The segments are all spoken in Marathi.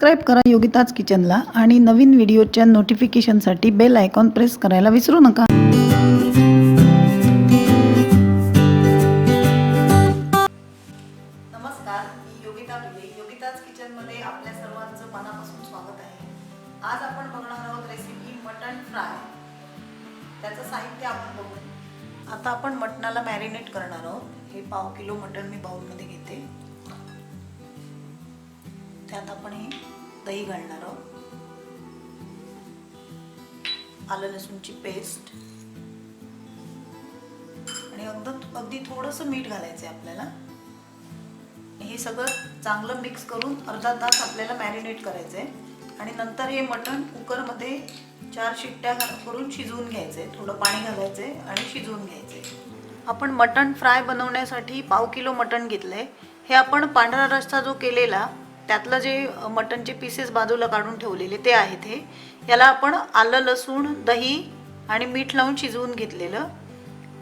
सबस्क्राईब करा योगिताज किचनला आणि नवीन व्हिडिओच्या नोटिफिकेशनसाठी बेल आयकॉन प्रेस करायला विसरू नका. नमस्कार मी योगिता योगिताज किचनमध्ये आपल्या सर्वांचं मनापासून स्वागत आहे. आज आपण बघणार आहोत रेसिपी फ्राय त्याचं साहित्य आपण बघू आता आपण मटणाला मॅरिनेट करणार आहोत. हे पाव किलो मटण मी बाउलमध्ये घेते. त्यात आपण हे दही घालणार आहोत. आलं लसूणची पेस्ट आणि अगदी अगदी थोडंसं मीठ घालायचं आहे आपल्याला. हे सगळं चांगलं मिक्स करून अर्धा तास आपल्याला मॅरिनेट करायचं आहे आणि नंतर हे मटण कुकरमध्ये चार शिट्ट्या घा- करून शिजवून घ्यायचं आहे थोडं पाणी घालायचं आहे आणि शिजवून घ्यायचं आहे आपण मटण फ्राय बनवण्यासाठी पाव किलो मटण घेतलं आहे हे आपण पांढरा रस्सा जो केलेला त्यातलं जे मटणचे पीसेस बाजूला काढून ठेवलेले ते आहेत हे. याला आपण आलं लसूण दही आणि मीठ लावून शिजवून घेतलेलं.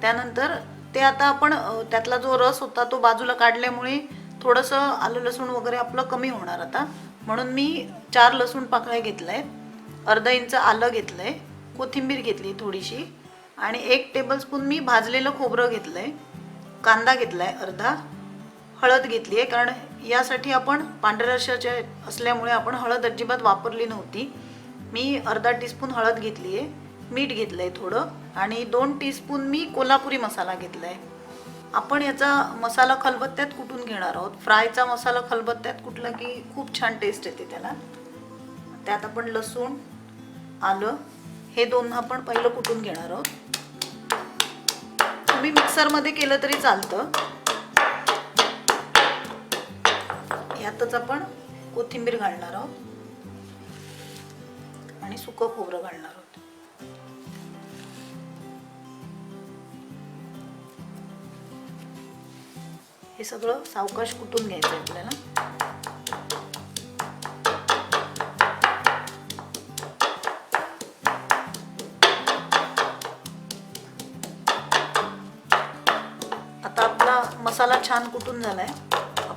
त्यानंतर ते आता आपण त्यातला जो रस होता तो बाजूला काढल्यामुळे थोडंसं आलं लसूण वगैरे आपलं कमी होणार आता. म्हणून मी चार लसूण पाकळ्या घेतल्या आहेत अर्धा इंच आलं घेतलं आहे कोथिंबीर घेतली थोडीशी. आणि एक टेबलस्पून मी भाजलेलं खोबरं घेतलं आहे कांदा घेतला आहे अर्धा. हळद घेतली आहे. कारण यासाठी आपण पांढऱ्या रशाचे असल्यामुळे आपण हळद अजिबात वापरली नव्हती. मी अर्धा टीस्पून हळद घेतली आहे. मीठ घेतलं आहे थोडं. आणि दोन टीस्पून मी कोल्हापुरी मसाला घेतला आहे आपण याचा मसाला खलबत्त्यात कुटून घेणार आहोत? फ्रायचा मसाला खलबत्त्यात कुठला की खूप छान टेस्ट येते त्याला? त्यात आपण लसूण आलं हे दोन आपण पहिलं कुठून घेणार आहोत? तुम्ही मिक्सरमध्ये केलं तरी चालतं. यातच आपण कोथिंबीर घालणार आहोत. आणि सुकं खोबरं घालणार आहोत. हे सगळं सावकाश कुटून घ्यायचं आहे आपल्याला. आता आपला मसाला छान कुटून झालाय.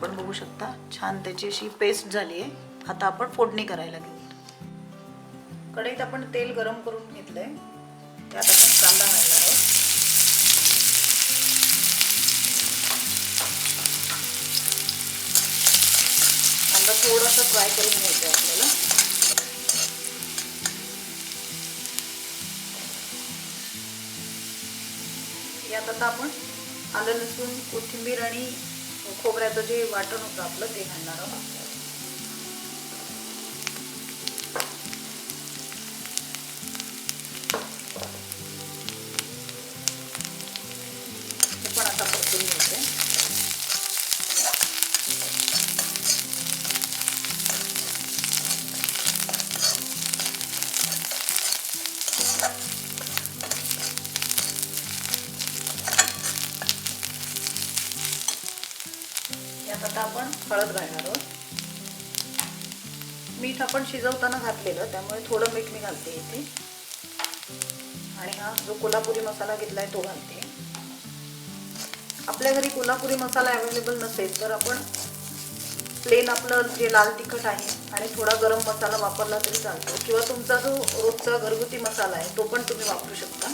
आपण बघू शकता. छान त्याची अशी पेस्ट झाली आहे. आता आपण फोडणी करायला घेऊ. कढईत आपण तेल गरम करून घेतलंय. त्यात आपण कांदा घालणार आहोत. कांदा थोडासा फ्राय करून घ्यायचा आहे आपल्याला. यात आता आपण आलं लसूण कोथिंबीर आणि खोबऱ्याचं जे वाटण होतं आपलं ते घालणार आहोत. यात आता आपण हळद घालणार आहोत. मीठ आपण शिजवताना घातलेलं त्यामुळे थोडं मीठ मी घालते इथे. आणि हा जो कोल्हापुरी मसाला घेतलाय तो घालते. आपल्या घरी कोल्हापुरी मसाला अवेलेबल नसेल तर आपण प्लेन आपलं जे लाल तिखट आहे आणि थोडा गरम मसाला वापरला तरी चालतो. किंवा तुमचा जो रोजचा घरगुती मसाला आहे तो पण तुम्ही वापरू शकता.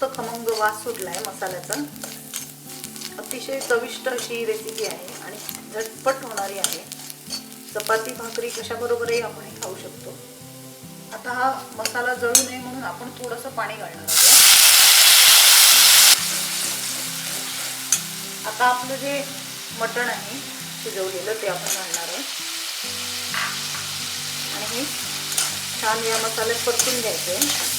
मस्त खमंग वास सुटला आहे मसाल्याचा. अतिशय चविष्ट अशी रेसिपी आहे आणि झटपट होणारी आहे. चपाती भाकरी कशाबरोबरही आपण हे खाऊ शकतो. आता हा मसाला जळू नये म्हणून आपण थोडंसं पाणी घालणार आहोत. आता आपलं जे मटण आहे शिजवलेलं ते आपण घालणार आहोत. आणि हे छान या मसाल्यात परतून घ्यायचं आहे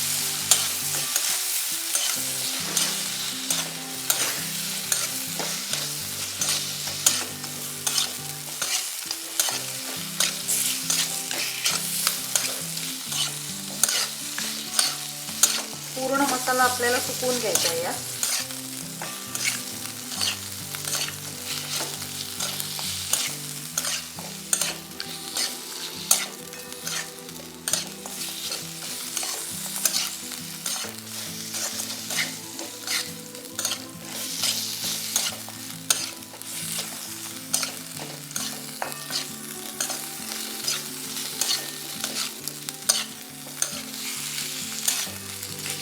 पूर्ण मसाला आपल्याला सुकवून घ्यायचा आहे यात.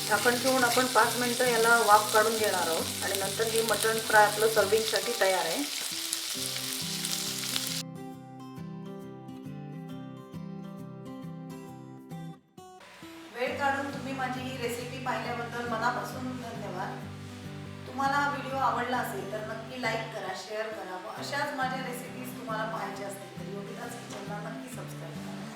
झाकण ठेवून आपण पाच मिनटं याला वाफ काढून घेणार आहोत. आणि नंतर हे मटण फ्राय आपलं सर्विंगसाठी तयार आहे. वेळ काढून तुम्ही माझी ही रेसिपी पाहिल्याबद्दल मनापासून धन्यवाद. तुम्हाला हा व्हिडिओ आवडला असेल तर नक्की लाईक करा शेअर करा व अशाच माझ्या रेसिपीज तुम्हाला पाहायच्या असतील तर योगिताच किचनला नक्की सबस्क्राईब करा.